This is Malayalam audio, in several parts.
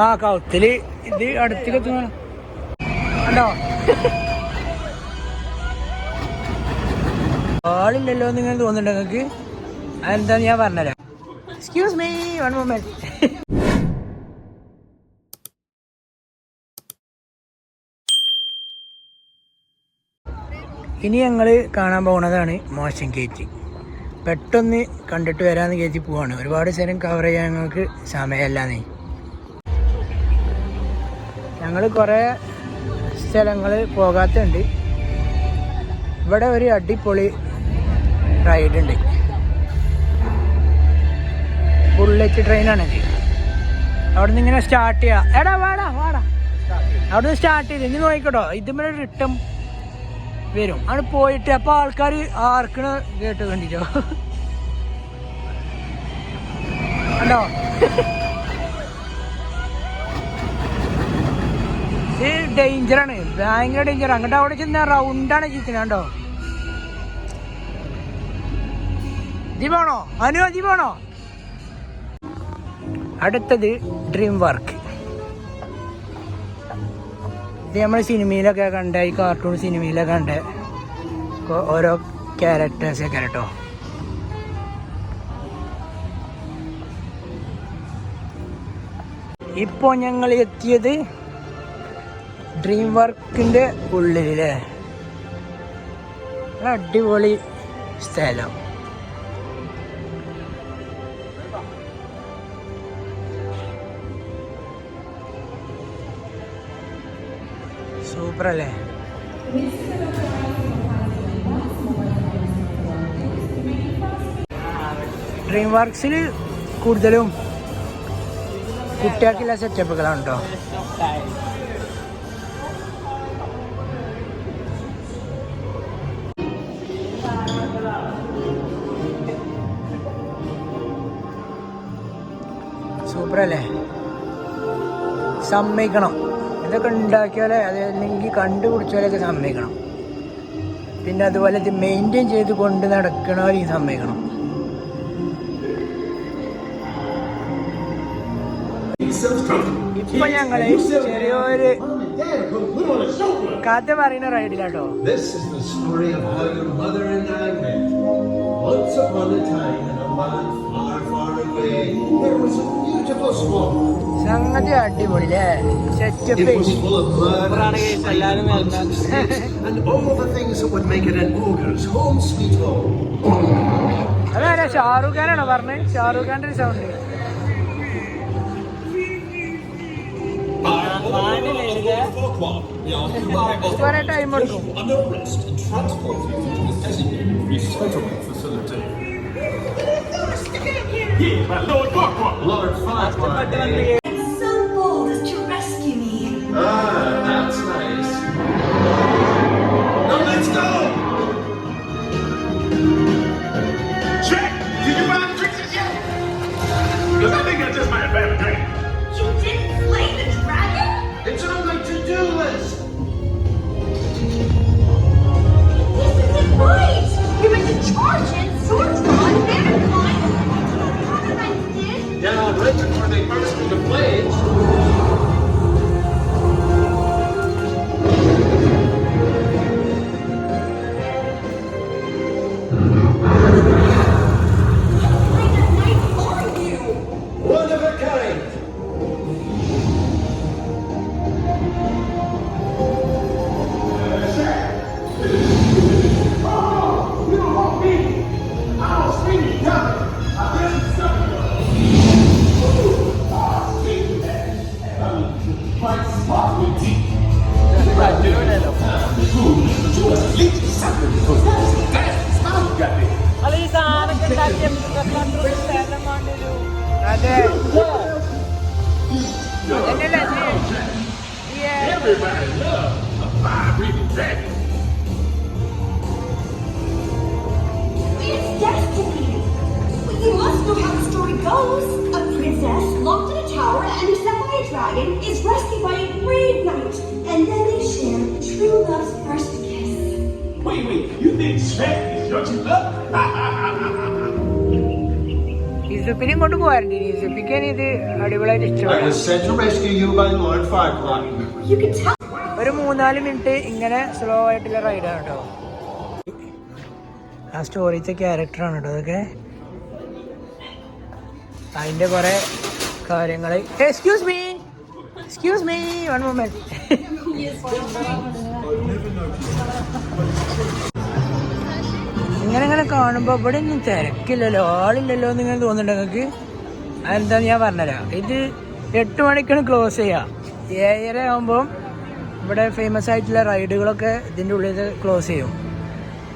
ആ കൗത്തിൽ ഇത് അടുത്തേക്ക് എത്തുന്നു കണ്ടോ? ആളില്ലല്ലോ എന്ന് ഇങ്ങനെ തോന്നുന്നുണ്ട് നിങ്ങൾക്ക്. അതെന്താന്ന് ഞാൻ പറഞ്ഞുതരാം. എക്സ്ക്യൂസ് മീ വൺ മൊമെന്റ് ഇനി ഞങ്ങൾ കാണാൻ പോകുന്നതാണ് മോശം ഗേറ്റ് പെട്ടെന്ന് കണ്ടിട്ട് വരാമെന്ന് കയറ്റി പോവാണ്. ഒരുപാട് സ്ഥലം കവർ ചെയ്യാൻ ഞങ്ങൾക്ക് സമയമല്ലാന്നേ ഞങ്ങൾ കുറേ സ്ഥലങ്ങൾ പോകാത്തുണ്ട്. ഇവിടെ ഒരു അടിപൊളി റൈഡുണ്ട് ബുള്ളറ്റ് ട്രെയിനാണ് അവിടെ നിന്ന് ഇങ്ങനെ സ്റ്റാർട്ട് ചെയ്യാം. എടാ വാടാ വാടാ. അവിടെ നിന്ന് സ്റ്റാർട്ട് ചെയ്ത്. ഇനി നോക്കിക്കോട്ടോ. ഇതുപോലെ റിട്ടം വരും. അവിടെ പോയിട്ട് അപ്പൊ ആൾക്കാർ ആർക്കണ കേട്ട് കണ്ടിട്ടോ? കണ്ടോ? ഇത് ഡേഞ്ചറാണ് ഭയങ്കര ഡേഞ്ചർ അങ്ങോട്ട് അവിടെ ചെന്ന റൗണ്ടാണ് ചിക്കുന്നത് കണ്ടോ? ജി പോണോ അനു ദീപാണോ അടുത്തത് ഡ്രീം വർക്ക് ഇത് നമ്മൾ സിനിമയിലൊക്കെ കണ്ട ഈ കാർട്ടൂൺ സിനിമയിലൊക്കെ കണ്ട ഓരോ ക്യാരക്ടേഴ്സ് ഒക്കെ കേട്ടോ ഇപ്പോൾ ഞങ്ങൾ എത്തിയത് ഡ്രീം വർക്കിന്റെ ഉള്ളിലേ അടിപൊളി സ്ഥലം. സൂപ്പർ അല്ലേ ഡ്രീം വർക്സിൽ കൂടുതലും കുട്ടികൾക്കുള്ള സെറ്റപ്പുകളാണ് കേട്ടോ സൂപ്പർ അല്ലേ സമ്മതിക്കണം. ഇതൊക്കെ ഉണ്ടാക്കിയാലേ അതല്ലെങ്കിൽ കണ്ടുപിടിച്ചാലൊക്കെ സമ്മതിക്കണം പിന്നെ അതുപോലെ ഇത് മെയിന്റെയിൻ ചെയ്ത് കൊണ്ട് നടക്കണവരെയും സമ്മതിക്കണം ഇപ്പൊ ഞങ്ങൾ ചെറിയൊരു കഥ പറയുന്ന റൈഡിലാട്ടോ. Once upon a time, in a land far, far away, there was a beautiful swamp. സംഗതി അടിപൊളില്ലേ It setup was full of mud and slime, monsters, snakes, and all the things that would make it an ogre's home sweet home. അതാരാ ഷാറൂഖ് ഖാനാണോ പറഞ്ഞത് ഷാറൂഖ് ഖാന്റെ ഒരു സൗണ്ട് കുറെ ടൈം എടുക്കും Under arrest and transported to the designated resettlement facility. Yeah, my Lord Farquaad. Lord Farquaad. To play. Yeah. Everybody loves a fire-breathing dragon. It's destiny. Well, you must know how the story goes. A princess locked in a tower and beset by a dragon is rescued by a brave knight, and then they share true love's first kiss. Wait, wait. You think Shrek is your true love? നീസുപ്പിനെയും കൊണ്ട് പോകാറുണ്ട് ഇനി ഇത് അടിപൊളിയായിട്ട് I ഇഷ്ടമാണ് was sent to rescue you by Lord Farquaad. You can tell. ഒരു മൂന്നാൽ മിനിറ്റ് ഇങ്ങനെ സ്ലോ ആയിട്ടുള്ള റൈഡാണ് കേട്ടോ. ആ സ്റ്റോറിത്തെ ക്യാരക്ടറാണ് കേട്ടോ അതൊക്കെ. അതിന്റെ കുറേ കാര്യങ്ങൾ excuse me excuse me one moment ഇങ്ങനെ ഇങ്ങനെ കാണുമ്പോൾ ഇവിടെ ഒന്നും തിരക്കില്ലല്ലോ ആളില്ലല്ലോ എന്ന് ഇങ്ങനെ തോന്നുന്നുണ്ട് നിങ്ങൾക്ക്? അതെന്താന്ന് ഞാൻ പറഞ്ഞുതരാം. ഇത് എട്ട് മണിക്കാണ് ക്ലോസ് ചെയ്യുക ഏഴര ആകുമ്പോൾ ഇവിടെ ഫേമസ് ആയിട്ടുള്ള റൈഡുകളൊക്കെ ഇതിന്റെ ഉള്ളിൽ ക്ലോസ് ചെയ്യും.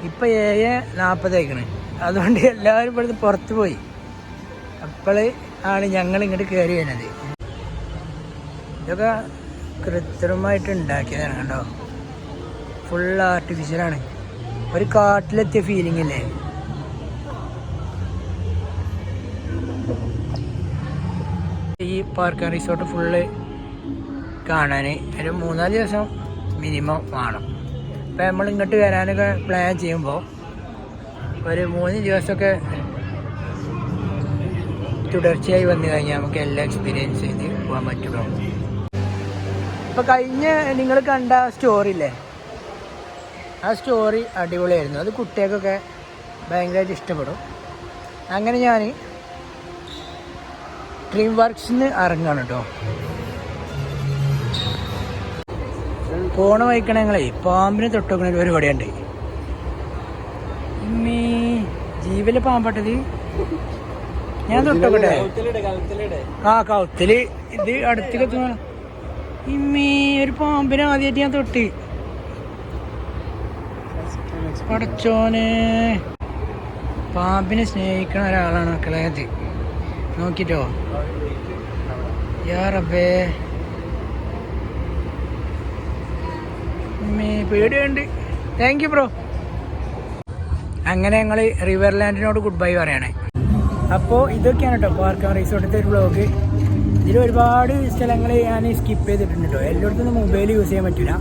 ഇപ്പം ഏഴ് നാൽപ്പതായിക്കണ് അതുകൊണ്ട് എല്ലാവരും ഇവിടുന്ന് പുറത്ത് പോയി. അപ്പോൾ ആണ് ഞങ്ങൾ ഇങ്ങോട്ട് കയറി വരുന്നത്. ഇതൊക്കെ കൃത്രിമമായിട്ട് ഉണ്ടാക്കിയതാണ് കേട്ടോ. ഫുൾ ആർട്ടിഫിഷ്യലാണ് ഒരു കാട്ടിലെത്തിയ ഫീലിംഗ് അല്ലേ ഈ പാർക്ക് റിസോർട്ട് ഫുള്ള് കാണാൻ ഒരു മൂന്നാൽ ദിവസം മിനിമം വേണം. അപ്പം നമ്മൾ ഇങ്ങോട്ട് വരാനൊക്കെ പ്ലാൻ ചെയ്യുമ്പോൾ ഒരു മൂന്ന് ദിവസമൊക്കെ തുടർച്ചയായി വന്നു കഴിഞ്ഞാൽ നമുക്ക് എല്ലാം എക്സ്പീരിയൻസ് ചെയ്ത് പോകാൻ പറ്റുള്ളൂ. ഇപ്പം കഴിഞ്ഞ നിങ്ങൾ കണ്ട സ്റ്റോറി ഇല്ലേ? ആ സ്റ്റോറി അടിപൊളിയായിരുന്നു. അത് കുട്ടികൾക്കൊക്കെ ഭയങ്കരമായിട്ട് ഇഷ്ടപ്പെടും. അങ്ങനെ ഞാൻ ഡ്രീം വർക്ക്സിന് ഇറങ്ങാണ് കേട്ടോ പോണ വഹിക്കണ ഞങ്ങളെ പാമ്പിനെ തൊട്ടുവെക്കണ ഒരു പരിപാടിയുണ്ട്. ഇമ്മീ ജീവൽ പാമ്പട്ടത്? ഞാൻ തൊട്ടോക്കട്ടെ? ആ കൗത്തിൽ ഇത് അടുത്തേക്ക് ഇമ്മീ ഒരു പാമ്പിനെ ആദ്യമായിട്ട് ഞാൻ തൊട്ട്. പടച്ചോനെ. പാമ്പിനെ സ്നേഹിക്കണ ഒരാളാണ് മക്കളെ അത് നോക്കിട്ടോ. യാ റബ്ബേ. പേടിയുണ്ട്. താങ്ക് യു ബ്രോ അങ്ങനെ ഞങ്ങൾ റിവർ ലാൻഡിനോട് ഗുഡ് ബൈ പറയണേ. അപ്പോൾ ഇതൊക്കെയാണ് കേട്ടോ പാർക്ക് റിസോർട്ടിന്റെ ഒരു ബ്ലോഗ് ഇതിൽ ഒരുപാട് സ്ഥലങ്ങൾ ഞാൻ സ്കിപ്പ് ചെയ്തിട്ടുണ്ട് കേട്ടോ എല്ലായിടത്തും മൊബൈൽ യൂസ് ചെയ്യാൻ പറ്റില്ല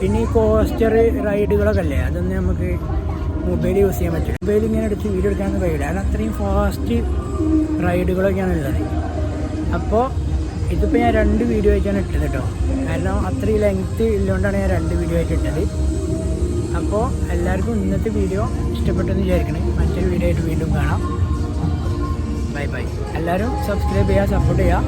പിന്നെ ഈ കോസ്റ്റർ റൈഡുകളൊക്കെ അല്ലേ അതൊന്നും നമുക്ക് മൊബൈൽ യൂസ് ചെയ്യാൻ പറ്റും മൊബൈൽ ഇങ്ങനെ എടുത്ത് വീഡിയോ എടുക്കാനൊന്നും കഴിയില്ല. കാരണം അത്രയും ഫാസ്റ്റ് റൈഡുകളൊക്കെയാണ് ഉള്ളത് അപ്പോൾ ഇതിപ്പോൾ ഞാൻ രണ്ട് വീഡിയോ ആയിട്ടാണ് ഇട്ടത് കേട്ടോ. കാരണം അത്രയും ലെങ്ത്ത് ഉള്ളതുകൊണ്ടാണ് ഞാൻ രണ്ട് വീഡിയോ ആയിട്ട് ഇട്ടത്. അപ്പോൾ എല്ലാവർക്കും ഇന്നത്തെ വീഡിയോ ഇഷ്ടപ്പെട്ടെന്ന് വിചാരിക്കണേ. മറ്റൊരു വീഡിയോ ആയിട്ട് വീണ്ടും കാണാം. ബൈ ബൈ എല്ലാവരും സബ്സ്ക്രൈബ് ചെയ്യുക സപ്പോർട്ട് ചെയ്യുക.